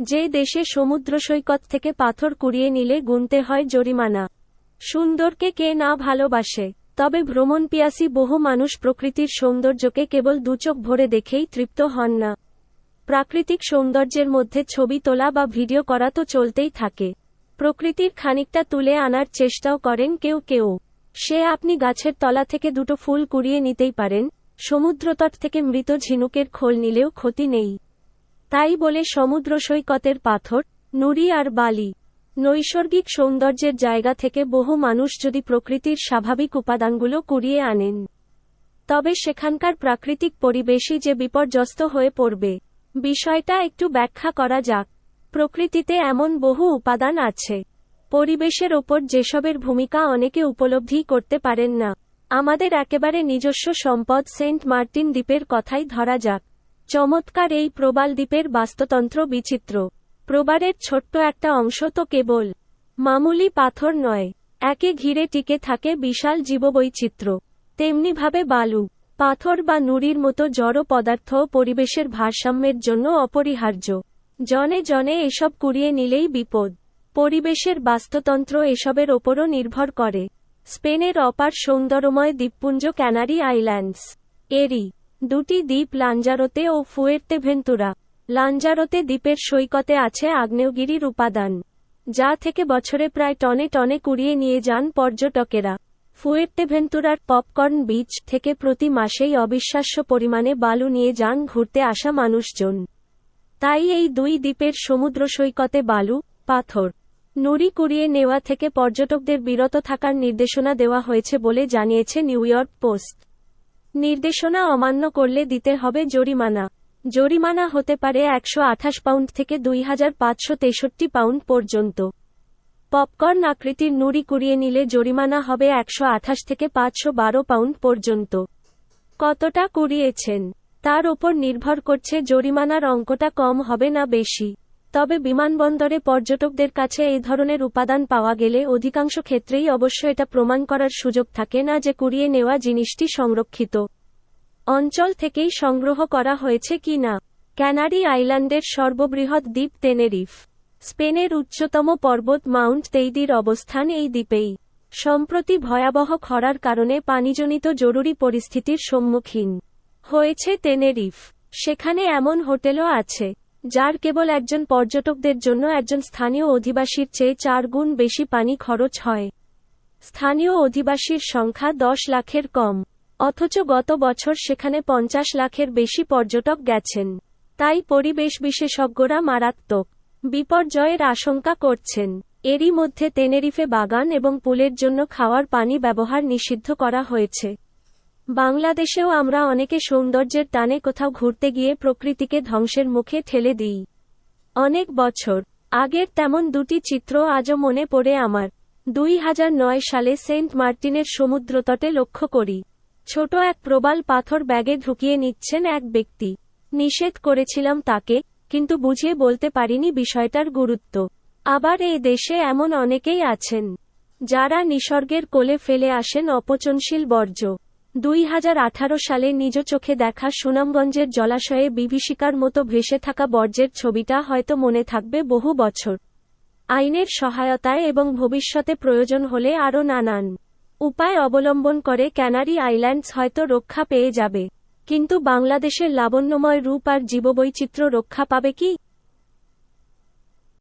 যে দেশে সমুদ্র সৈকত থেকে পাথর কুড়িয়ে নিলে গুনতে হয় জরিমানা। সুন্দরকে কে না ভালোবাসে, তবে ভ্রমণপিয়াসী বহু মানুষ প্রকৃতির সৌন্দর্যকে কেবল দুচোখ ভরে দেখেই তৃপ্ত হন না। প্রাকৃতিক সৌন্দর্যের মধ্যে ছবি তোলা বা ভিডিও করা তো চলতেই থাকে। প্রকৃতির খানিকটা তুলে আনার চেষ্টাও করেন কেউ কেউ। সে আপনি গাছের তলা থেকে দুটো ফুল কুড়িয়ে নিতেই পারেন, সমুদ্রতট থেকে মৃত ঝিনুকের খোল নিলেও ক্ষতি নেই। তাই বলে সমুদ্র সৈকতের পাথর, নুড়ি আর বালি। নৈসর্গিক সৌন্দর্যের জায়গা থেকে বহু মানুষ যদি প্রকৃতির স্বাভাবিক উপাদানগুলো কুড়িয়ে আনেন, তবে সেখানকার প্রাকৃতিক পরিবেশই যে বিপর্যস্ত হয়ে পড়বে, বিষয়টা একটু ব্যাখ্যা করা যাক। প্রকৃতিতে এমন বহু উপাদান আছে। পরিবেশের ওপর যেসবের ভূমিকা অনেকে উপলব্ধি করতে পারেন না। আমাদের একেবারে নিজস্ব সম্পদ সেন্ট মার্টিন দ্বীপের কথাই ধরা যাক। চমৎকার এই প্রবাল দ্বীপের বাস্তুতন্ত্র বিচিত্র। প্রবারের ছোট্ট একটা অংশ তো কেবল মামুলি পাথর নয়, একে ঘিরে টিকে থাকে বিশাল জীববৈচিত্র্য। তেমনিভাবে বালু, পাথর বা নুড়ির মতো জড় পদার্থ পরিবেশের ভারসাম্যের জন্য অপরিহার্য। জনে জনে এসব কুড়িয়ে নিলেই বিপদ। পরিবেশের বাস্তুতন্ত্র এসবের ওপরও নির্ভর করে। স্পেনের অপার সৌন্দর্যময় দ্বীপপুঞ্জ ক্যানারি আইল্যান্ডস। এরি দুটি দ্বীপ লাঞ্জারোতে ও ফুয়ের্তেভেন্তুরা লাঞ্জারোতে দ্বীপের সৈকতে আছে আগ্নেয়গিরির উপাদান যা থেকে বছরে প্রায় টনে টনে কুড়িয়ে নিয়ে যান পর্যটকেরা। ফুয়ের্তেভেন্তুরার পপকর্ন বিচ থেকে প্রতি মাসেই অবিশ্বাস্য পরিমাণে বালু নিয়ে যান ঘুরতে আসা মানুষজন। তাই এই দুই দ্বীপের সমুদ্র সৈকতে বালু, পাথর, নুড়ি কুড়িয়ে নেওয়া থেকে পর্যটকদের বিরত থাকার নির্দেশনা দেওয়া হয়েছে বলে জানিয়েছে নিউ ইয়র্ক পোস্ট। নির্দেশনা অমান্য করলে দিতে হবে জরিমানা। জরিমানা হতে পারে একশো আঠাশ পাউন্ড থেকে দুই হাজার পাঁচশো তেষট্টি পাউন্ড পর্যন্ত। পপকর্ন আকৃতির নুড়ি কুড়িয়ে নিলে জরিমানা হবে একশো আঠাশ থেকে পাঁচশো বারো পাউন্ড পর্যন্ত। কতটা কুড়িয়েছেন? তার ওপর নির্ভর করছে জরিমানার অঙ্কটা কম হবে না বেশি। তবে বিমানবন্দরে পর্যটকদের কাছে এই ধরনের উপাদান পাওয়া গেলে অধিকাংশ ক্ষেত্রেই অবশ্য এটা প্রমাণ করার সুযোগ থাকে না যে কুড়িয়ে নেওয়া জিনিসটি সংরক্ষিত অঞ্চল থেকেই সংগ্রহ করা হয়েছে কি না। ক্যানারি আইল্যান্ডের সর্ববৃহৎ দ্বীপ তেনেরিফ স্পেনের উচ্চতম পর্বত মাউন্ট তেইদির অবস্থান এই দ্বীপেই। সম্প্রতি ভয়াবহ খরার কারণে পানিজনিত জরুরি পরিস্থিতির সম্মুখীন হয়েছে তেনেরিফ সেখানে এমন হোটেলও আছে। যার কেবল একজন পর্যটকদের জন্য একজন স্থানীয় অধিবাসীর চেয়ে চার গুণ বেশি পানি খরচ হয়। স্থানীয় অধিবাসীর সংখ্যা দশ লাখের কম। অথচ গত বছর সেখানে পঞ্চাশ লাখের বেশি পর্যটক গেছেন। তাই পরিবেশ বিশেষজ্ঞরা মারাত্মক বিপর্যয়ের আশঙ্কা করছেন। এরই মধ্যে তেনেরিফে বাগান এবং পুলের জন্য খাওয়ার পানি ব্যবহার নিষিদ্ধ করা হয়েছে। বাংলাদেশেও আমরা অনেকে সৌন্দর্যের টানে কোথাও ঘুরতে গিয়ে প্রকৃতিকে ধ্বংসের মুখে ঠেলে দিই। অনেক বছর আগের তেমন দুটি চিত্র আজও মনে পড়ে আমার। দুই হাজার নয় সালে সেন্ট মার্টিনের সমুদ্রতটে লক্ষ্য করি। ছোট এক প্রবাল পাথর ব্যাগে ঢুকিয়ে নিচ্ছেন এক ব্যক্তি। নিষেধ করেছিলাম তাকে, কিন্তু বুঝিয়ে বলতে পারিনি বিষয়টার গুরুত্ব। আবার এই দেশে এমন অনেকেই আছেন, যারা নিসর্গের কোলে ফেলে আসেন অপচনশীল বর্জ্য। দুই হাজার আঠারো সালে নিজ চোখে দেখা সুনামগঞ্জের জলাশয়ে বিভীষিকার মতো ভেসে থাকা বর্জ্যের ছবিটা হয়তো মনে থাকবে বহু বছর। আইনের সহায়তায় এবং ভবিষ্যতে প্রয়োজন হলে আরও নানান উপায় অবলম্বন করে ক্যানারি আইল্যান্ডস হয়তো রক্ষা পেয়ে যাবে। কিন্তু বাংলাদেশের লাবণ্যময় রূপ আর জীববৈচিত্র্য রক্ষা পাবে কি?